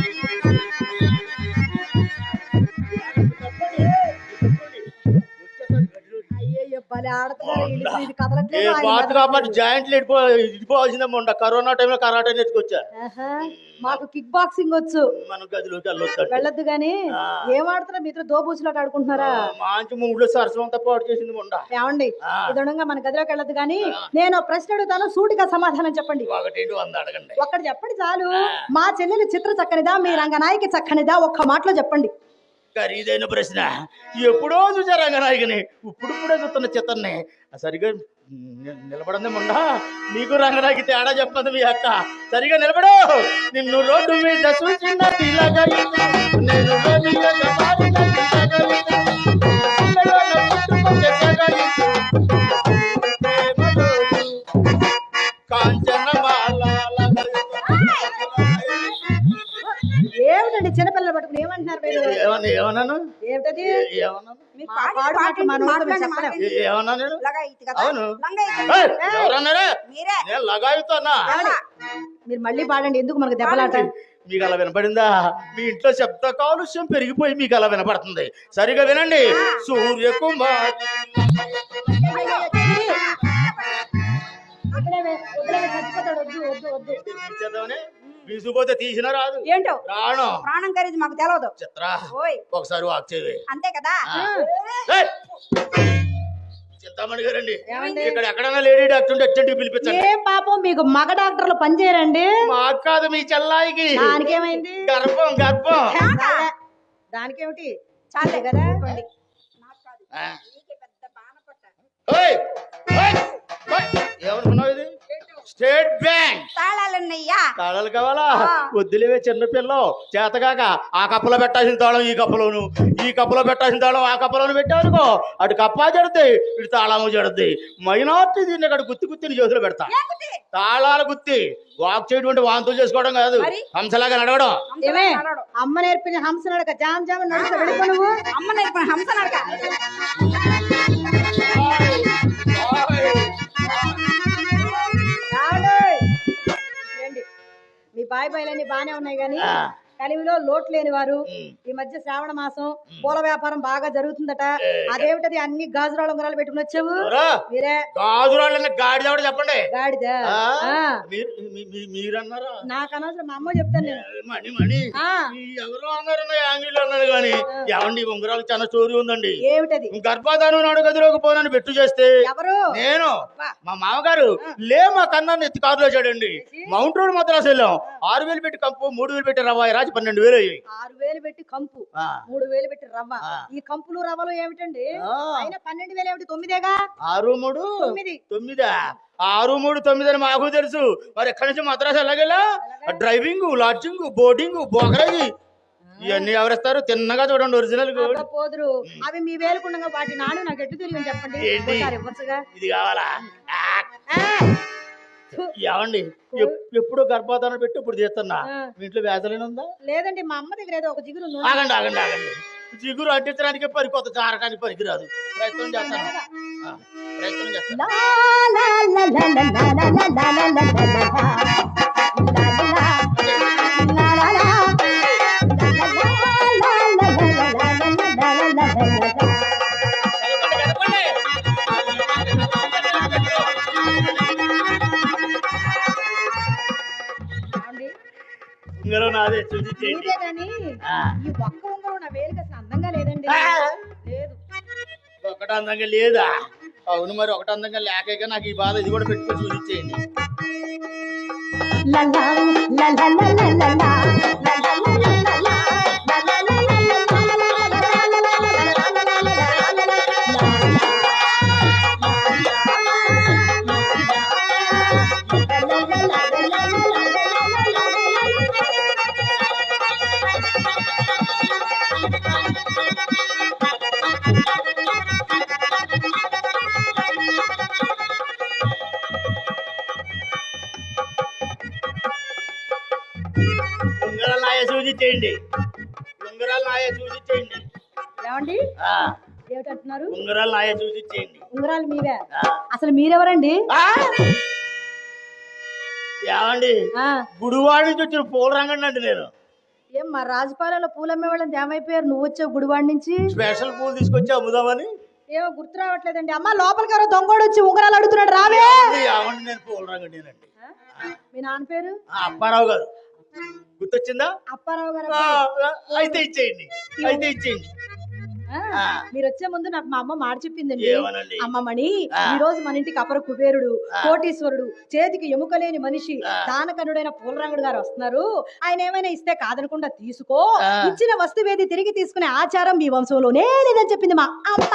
Thank you. కాబట్టి జాయింట్లు మొండ. Corona టైంలో కరాటే నేర్చుకొచ్చా? ఆహా. మాకు కిక్ బాక్సింగ్ వచ్చు. మనం గదిలోకి వెళ్ళొద్దు గాని. ఏం ఆడుతున్నా మీతో దోబూసులాట ఆడుకుంటున్నారా? మంచి మూడులో సరసం అంతా పాడు చేసింది మొండ. ఏమండి. ఇదనంగా మన గదిలోకి వెళ్ళొద్దు గాని నేను ప్రశ్న అడుగుతాను సూటిగా సమాధానం చెప్పండి. ఒకటి అడగండి. ఒక్కటి చెప్పండి చాలు. మా చెల్లెలు చిత్ర చక్కనిదా? మీ రంగనాయకి చక్కనిదా? ఒక్క మాటలో చెప్పండి. ఖరీదైన ప్రశ్న. ఎప్పుడో చూసా రంగనాయకుని. ఇప్పుడిప్పుడే చూస్తున్న చిత్తాన్ని. సరిగా నిలబడంది ముండా. నీకు రంగనాయకి తేడా చెప్పదు మీ అక్క. సరిగా నిలబడు. నిన్ను రోడ్డు మీద చూసిన నేను అవును. మీరే. నేను లగాయుతానా ఏమండి? మీరు మళ్ళీ పాడండి ఎందుకు మనకు దెబ్బలాట మీకు అలా వినపడిందా? మీ ఇంట్లో శబ్ద కాలుష్యం పెరిగిపోయి మీకు అలా వినపడుతుంది. సరిగా వినండి. సూర్యకుమార్. ఇక్కడే వే- ఇక్కడే వే, చచ్చిపోతాడు వద్దు వద్దు వద్దు చేద్దామని బీసుపోతే తీసినా రాదు. ఏంటో? ప్రాణం. ప్రాణం ఖరీదు మాకు తెలియదు చిత్ర ఒకసారి వాక్ చేయి అంతే కదా! చింతామణి గారండి? ఇక్కడ ఎక్కడైనా లేడీ డాక్టర్ ఉంటే అర్జెంట్ పిలిపించండి ఏ పాపం మీకు మగ డాక్టర్లు పనిచేయరండి? మాకు కాదు మీ చెల్లాయికి. దానికేమైంది? గర్భం గర్భం. దానికేమిటి? చాలే కదా! ఏమనుకున్నావు ఇది? State bank. తాళాలున్నయ్యా. తాళాలు కావాలా. వద్దులేవే చిన్న పిల్ల. చేతగాక ఆ కప్పలో పెట్టాల్సిన తాళం ఈ కప్పలోను. ఈ కప్పలో పెట్టాల్సిన తాళం ఆ కప్పలోను పెట్టానుకో అటు కప్పా జడుతాయి ఇటు తాళము జడుతాయి మైనార్టీ దీన్ని అక్కడ గుత్తి గుత్తిని చేతులు పెడతా. తాళాలు గుత్తి. వాక్ చేయడం వాంతులు చేసుకోవడం కాదు? హంసలాగా నడవడం. అమ్మ నేర్పిన హంస నడక. జామ్ జామ్ నువ్వు అమ్మ నేర్పిన హంస నడక. మీ బాయ్ బాయ్లన్నీ బానే ఉన్నాయి కానీ ఆ. కలిమిలో లోటు లేని వారు. ఈ మధ్య శ్రావణ మాసం పూల వ్యాపారం బాగా జరుగుతుందట. అదేమిటది? అన్ని గాజురాళ్ళ ఉంగరాలు పెట్టుకుని వచ్చావు? మీరే. గాజురాళ్ళని గాడిద చెప్పండి? గాడిద. మీరన్నారా? నాకు అనవసరం మా అమ్మ చెప్తాను నేను. ఎవరో యాంగిల్ కానీ ఏమండి ఉంగరాలు చాలా స్టోరీ ఉందండి. ఏమిటది? గర్భధానం నాడు గదిలోకి పోనని పెట్టు చేస్తే ఎవరు? నేను మా మామగారు లే మా కన్నాన్ని ఎత్తి కారులో వచ్చాడండి మౌంట్ రోడ్ మద్రాసు వెళ్ళాం ఆరు వేలు పెట్టి కంపు మూడు వేలు పెట్టి రవ్వ రాజు పన్నెండు వేలు అయ్యాయి. ఆరు వేలు పెట్టి కంపు. మూడు వేలు పెట్టి రవ్వ. ఈ కంపులు రవ్వలు ఏమిటండి. అయినా పన్నెండు వేలు ఏమిటి? తొమ్మిదేగా? ఆరు మూడు తొమ్మిది. తొమ్మిదా? ఆరు మూడు తొమ్మిది అని మాకు తెలుసు. మరి ఎక్కడి నుంచి మద్రాసు ఎలాగెలా డ్రైవింగ్ లాడ్జింగ్ బోర్డింగ్ బోగరేది ఇవన్నీ ఎవరిస్తారు? తిన్నగా చూడండి ఒరిజినల్ పోదురు. అవి మీ వేలుకుండగా వాటి నాడు నాకు ఎట్టు తెలియని చెప్పండి? ఇది కావాలా? ఏమండి ఎప్- ఎప్పుడు గర్భధానం పెట్టి ఇప్పుడు తీస్తున్నా. మీ ఇంట్లో వ్యాధులైన ఉందా లేదండి మా అమ్మ దగ్గర ఏదో ఒక జిగురు. ఆగండి ఆగండి ఆగండి జిగురు అంటించడానికి పనికొత్త జారడానికి పనికిరాదు ప్రయత్నం చేస్తాను ప్రయత్నం చేస్తాను ఉంగరం నాదే చూసి చేయండి మీరే గాని ఆ. ఈ ఒక్క ఉంగరం నా వేలుకి అసలు అందంగా లేదండి. ఆ. లేదు. ఒకటి అందంగా లేదా? అవును మరి ఒకటి అందంగా లేక నాకు ఈ బాధ ఇది కూడా పెట్టుకొని చూపించేయండి. లా, ఉంగరాలు నాయ చూపించేయండి ఉంగరాలు నాయ చూపించేయండి ఏమండి? ఏమిటంటున్నారు? ఉంగరాలు నాయ చూపించేయండి ఉంగరాలు మీవే. అసలు మీరెవరండి! ఏమండి? గుడివాడ నుంచి వచ్చిన పూల రంగండి నేను. ఏం మా రాజపాలెంలో పూలమ్మే వాళ్ళని ఏమైపోయారు? నువ్వు వచ్చావు గుడివాడి నుంచి? స్పెషల్ పూలు తీసుకొచ్చి అమ్ముదామని. ఏమో గుర్తు రావట్లేదండి. అమ్మ లోపలికి ఎవరో దొంగోడు వచ్చి ఉంగరాలు అడుగుతున్నాడు. రావే! నేను పూల రంగడేనండి మీ నాన్న పేరు? అప్పారావు గారు. గుర్తొచ్చిందా అయితే ఇచ్చేయండి అయితే ఇచ్చేయండి. మీరు వచ్చే ముందు నాకు మా అమ్మ మాట చెప్పిందండి ఆ. ఈ రోజు మన ఇంటికి అపర కుబేరుడు. కోటీశ్వరుడు చేతికి ఎముకలేని మనిషి. దానకనుడైన పూలరంగుడు గారు వస్తున్నారు ఆయన ఏమైనా ఇస్తే కాదనకుండా తీసుకో. ఇచ్చిన వస్తువేది తిరిగి తీసుకునే ఆచారం మీ వంశంలోనే లేదని చెప్పింది మా అమ్మ!